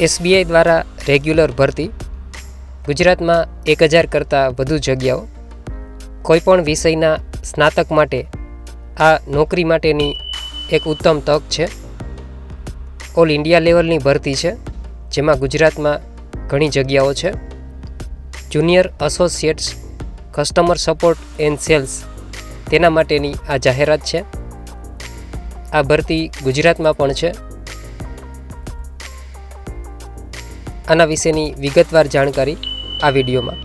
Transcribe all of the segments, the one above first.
SBI દ્વારા regular ભરતી. ગુજરાતમાં એક હજાર કરતાં વધુ જગ્યાઓ. કોઈપણ વિષયના સ્નાતક માટે આ નોકરી માટેની એક ઉત્તમ તક છે. ઓલ ઇન્ડિયા લેવલની ભરતી છે, જેમાં ગુજરાતમાં ઘણી જગ્યાઓ છે. Junior associates, customer support and sales તેના માટેની આ જાહેરાત છે. આ ભરતી ગુજરાતમાં પણ છે. આના વિશેની વિગતવાર જાણકારી આ વિડીયોમાં.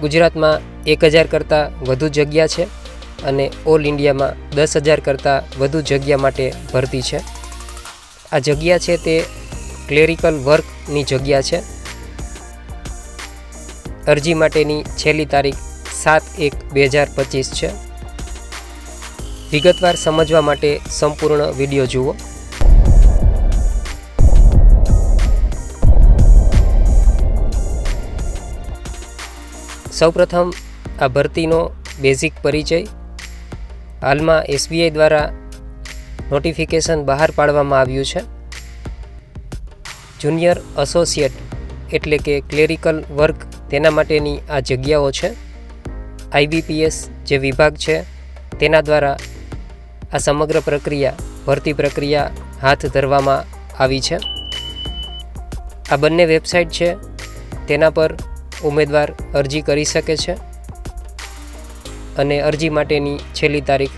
ગુજરાતમાં એક હજાર કરતાં વધુ જગ્યા છે અને ઓલ ઇન્ડિયામાં દસ હજાર કરતાં વધુ જગ્યા માટે ભરતી છે. આ જગ્યા છે તે ક્લેરિકલ વર્કની જગ્યા છે. અરજી માટેની છેલ્લી તારીખ સાત એક બે હજાર પચીસ છે. વિગતવાર સમજવા માટે સંપૂર્ણ વીડિયો જુઓ. સૌપ્રથમ આ ભરતીનો બેઝિક પરિચય. હાલમાં એસબીઆઈ દ્વારા નોટિફિકેશન બહાર પાડવામાં આવ્યું છે. જુનિયર એસોસિએટ એટલે કે ક્લેરિકલ વર્ક તેના માટેની આ જગ્યાઓ છે. આઈબીપીએસ જે વિભાગ છે, તેના દ્વારા આ સમગ્ર પ્રક્રિયા, ભરતી પ્રક્રિયા હાથ ધરવામાં આવી છે. આ બંને વેબસાઇટ છે, તેના પર ઉમેદવાર અરજી કરી શકે છે અને અરજી માટેની છેલ્લી તારીખ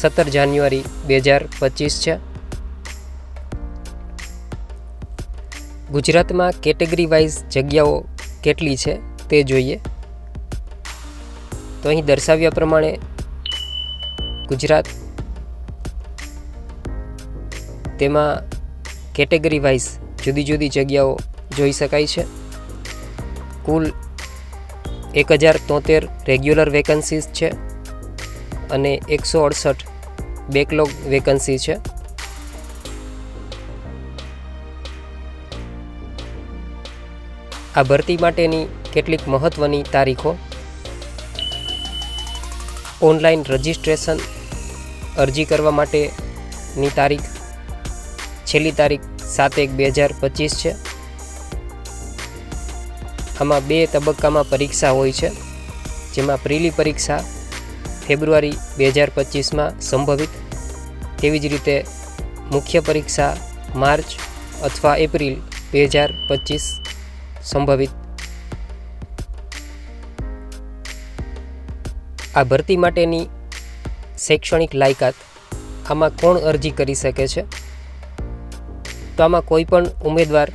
સત્તર જાન્યુઆરી બે હજાર પચીસ છે. ગુજરાતમાં કેટેગરી વાઇઝ જગ્યાઓ કેટલી છે તે જોઈએ. તો અહીં દર્શાવ્યા પ્રમાણે ગુજરાત તેમાં કેટેગરી વાઇઝ જુદી જુદી જગ્યાઓ જોઈ શકાય છે. કુલ એક હજાર તોતેર રેગ્યુલર વેકન્સીઝ છે અને એકસો અડસઠ બેકલોગ વેકન્સી છે. આ ભરતી માટેની કેટલીક મહત્ત્વની તારીખો. ઓનલાઈન રજિસ્ટ્રેશન અરજી કરવા માટેની તારીખ. છેલ્લી તારીખ સાત એક બે હજાર પચીસ છે. આમાં બે તબક્કામાં પરીક્ષા હોય છે, જેમાં પ્રીલી પરીક્ષા ફેબ્રુઆરી બે હજાર પચીસમાં સંભવિત. તેવી જ રીતે મુખ્ય પરીક્ષા માર્ચ અથવા એપ્રિલ બે હજાર પચીસ સંભવિત. આ ભરતી માટેની શૈક્ષણિક લાયકાત આમાં કોણ અરજી કરી શકે છે? તો આમાં કોઈ પણ ઉમેદવાર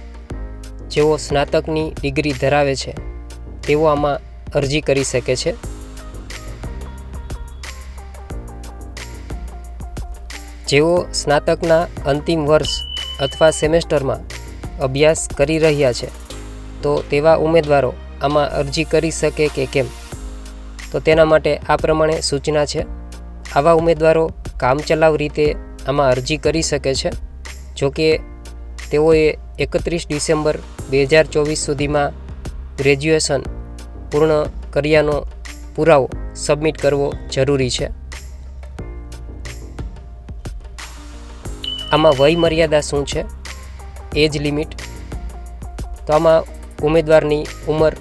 જેઓ સ્નાતકની ડિગ્રી ધરાવે છે, તેઓ આમાં અરજી કરી શકે છે. જેઓ સ્નાતકના અંતિમ વર્ષ અથવા સેમેસ્ટરમાં અભ્યાસ કરી રહ્યા છે, તો તેવા ઉમેદવારો આમાં અરજી કરી શકે કે કેમ? તો તેના માટે આ પ્રમાણે સૂચના છે. આવા ઉમેદવારો કામચલાઉ રીતે આમાં અરજી કરી શકે છે, જોકે તેઓએ એકત્રીસ ડિસેમ્બર બે હજાર ચોવીસ સુધીમાં ગ્રેજ્યુએશન પૂર્ણ કર્યાનો પુરાવો સબમિટ કરવો જરૂરી છે. આમાં વય મર્યાદા શું છે? Age limit. તો આમાં ઉમેદવારની ઉંમર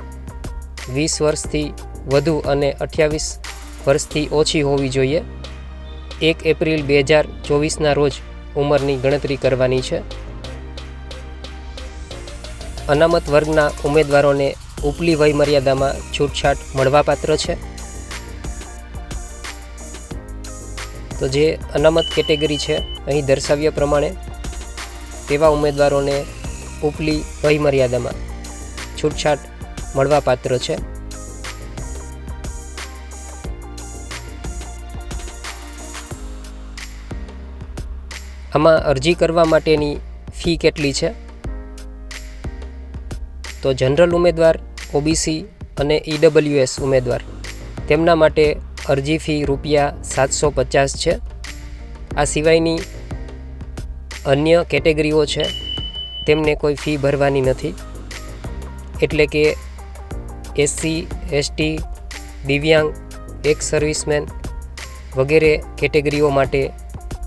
વીસ વર્ષથી વધુ અને અઠ્યાવીસ વર્ષથી ઓછી હોવી જોઈએ. એક એપ્રિલ બે હજાર ચોવીસના રોજ ઉંમરની ગણતરી કરવાની છે. અનામત વર્ગના ઉમેદવારોને ઉપલી વય મર્યાદામાં છૂટછાટ મળવાપાત્ર છે. તો જે અનામત કેટેગરી છે, અહીં દર્શાવ્યા પ્રમાણે તેવા ઉમેદવારોને ઉપલી વય મર્યાદામાં છૂટછાટ મળવાપાત્ર છે. આમાં અરજી કરવા માટેની ફી કેટલી છે? તો જનરલ ઉમેદવાર, ઓબીસી અને ઈડબલ્યુએસ ઉમેદવાર. તેમના માટે અરજી ફી રૂપિયા સાતસો પચાસ છે. આ સિવાયની અન્ય કેટેગરીઓ છે. તેમને કોઈ ફી ભરવાની નથી. એટલે કે એસસી, એસટી, દિવ્યાંગ એક્સ સર્વિસમેન વગેરે કેટેગરીઓ માટે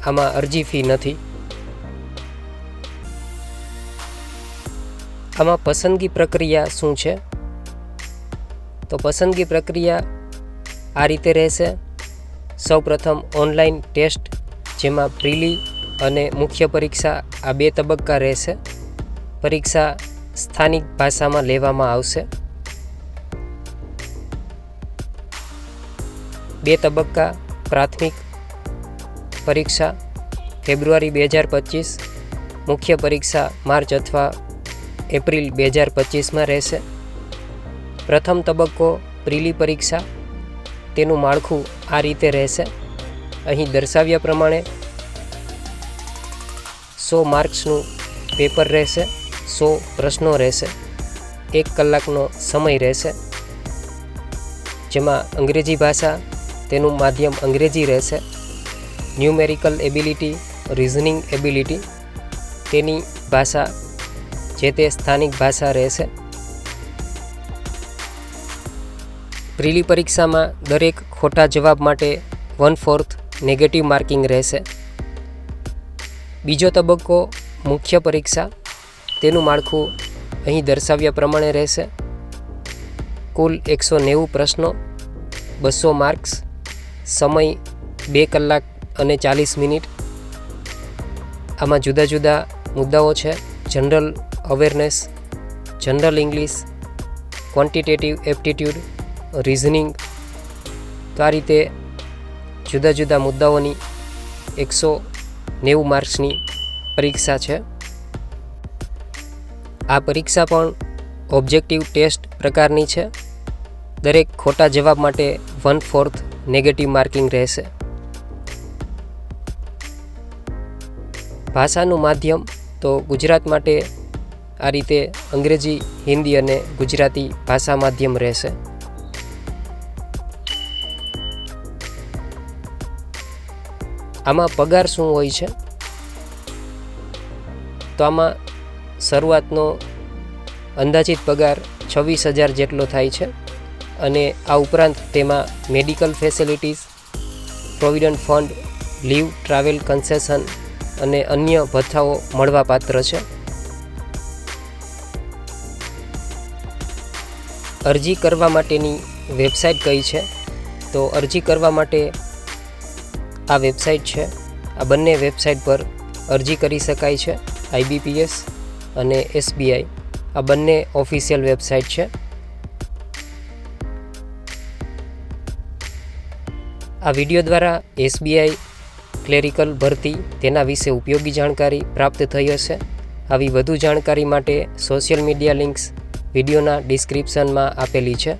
આમાં અરજી ફી નથી. આમાં પસંદગી પ્રક્રિયા શું છે? તો પસંદગી પ્રક્રિયા આ રીતે રહેશે. સૌપ્રથમ ઓનલાઈન ટેસ્ટ, જેમાં પ્રિલી અને મુખ્ય પરીક્ષા આ બે તબક્કા રહેશે. પરીક્ષા સ્થાનિક ભાષામાં લેવામાં આવશે. બે તબક્કા, પ્રાથમિક પરીક્ષા, ફેબ્રુઆરી બે હજાર પચીસ, મુખ્ય પરીક્ષા માર્ચ અથવા એપ્રિલ બે હજાર પચીસમાં રહેશે. પ્રથમ તબક્કો પ્રિલી પરીક્ષા. તેનું માળખું આ રીતે રહેશે. અહીં દર્શાવ્યા પ્રમાણે સો માર્ક્સનું પેપર રહેશે, સો પ્રશ્નો રહેશે, એક કલાકનો સમય રહેશે. જેમાં અંગ્રેજી ભાષા, તેનું માધ્યમ અંગ્રેજી રહેશે, ન્યુમેરિકલ એબિલિટી, રિઝનિંગ એબિલિટી, તેની ભાષા જે તે સ્થાનિક ભાષા રહેશે. પ્રીલી પરીક્ષામાં દરેક ખોટા જવાબ માટે વન ફોર્થ નેગેટિવ માર્કિંગ રહેશે. બીજો તબક્કો મુખ્ય પરીક્ષા. તેનું માળખું અહીં દર્શાવ્યા પ્રમાણે રહેશે. કુલ એકસો નેવું પ્રશ્નો, બસો માર્ક્સ, સમય બે કલાક અને ચાલીસ મિનિટ. આમાં જુદા જુદા મુદ્દાઓ છે. General awareness general English quantitative aptitude reasoning તો આ રીતે જુદા જુદા મુદ્દાઓની એકસો નેવું માર્ક્સની પરીક્ષા છે. આ પરીક્ષા પણ ઓબ્જેક્ટિવ ટેસ્ટ પ્રકારની છે. દરેક ખોટા જવાબ માટે વન ફોર્થ નેગેટિવ માર્કિંગ રહેશે. ભાષાનું માધ્યમ તો ગુજરાત માટે આ રીતે અંગ્રેજી, હિન્દી અને ગુજરાતી ભાષા માધ્યમ રહેશે. આમાં પગાર શું હોય છે? તો આમાં શરૂઆતનો અંદાજિત પગાર છવ્વીસ હજાર જેટલો થાય છે અને આ ઉપરાંત તેમાં medical facilities, provident fund, leave, travel concession અને અન્ય ભથ્થાઓ મળવાપાત્ર છે. અરજી કરવા માટેની વેબસાઇટ કઈ છે? તો અરજી કરવા માટે આ વેબસાઇટ છે. આ બંને વેબસાઇટ પર અરજી કરી શકાય છે આઈબીપીએસ અને એસબીઆઈ આ બંને ઓફિશિયલ વેબસાઇટ છે. આ વીડિયો દ્વારા એસબીઆઈ ક્લેરિકલ ભરતી તેના વિશે ઉપયોગી જાણકારી પ્રાપ્ત થઈ હશે. આવી વધુ જાણકારી માટે સોશિયલ મીડિયા લિંક્સ વિડીયોના ડિસ્ક્રિપ્શનમાં આપેલી છે.